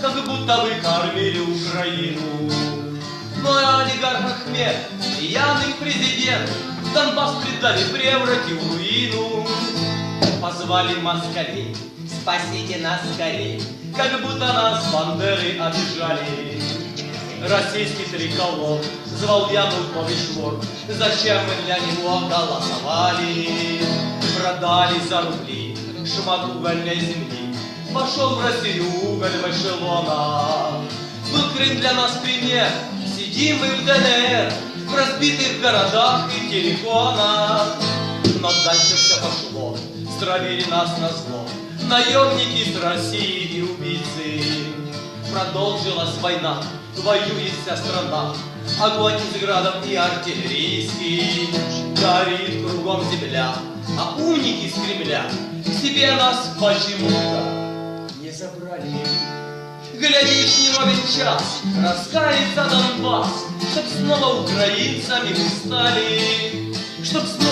как будто вы кормили Украину. Но олигарх Ахмед, пьяный президент, Донбасс предали, превратив в руину. Позвали москалей, спасите нас скорей, Как будто нас бандеры обижали. Российский триколор звал Янукович вор, Зачем мы для него голосовали? Продали за рубли шмат угольной земли, Пошел в Россию уголь в. Был Крым для нас пример, сидим мы в ДНР, В разбитых городах и телефонах. Но дальше все пошло, стравили нас на зло, Наемники с России и убийцы. Продолжилась война, воюет вся страна, Огонь из градов и артиллерийский, Горит кругом земля, а умники с Кремля. К себе нас почему-то забрали. Глядишь, не ровен час, раскается Донбасс, Чтоб снова украинцами мы стали, Чтоб снова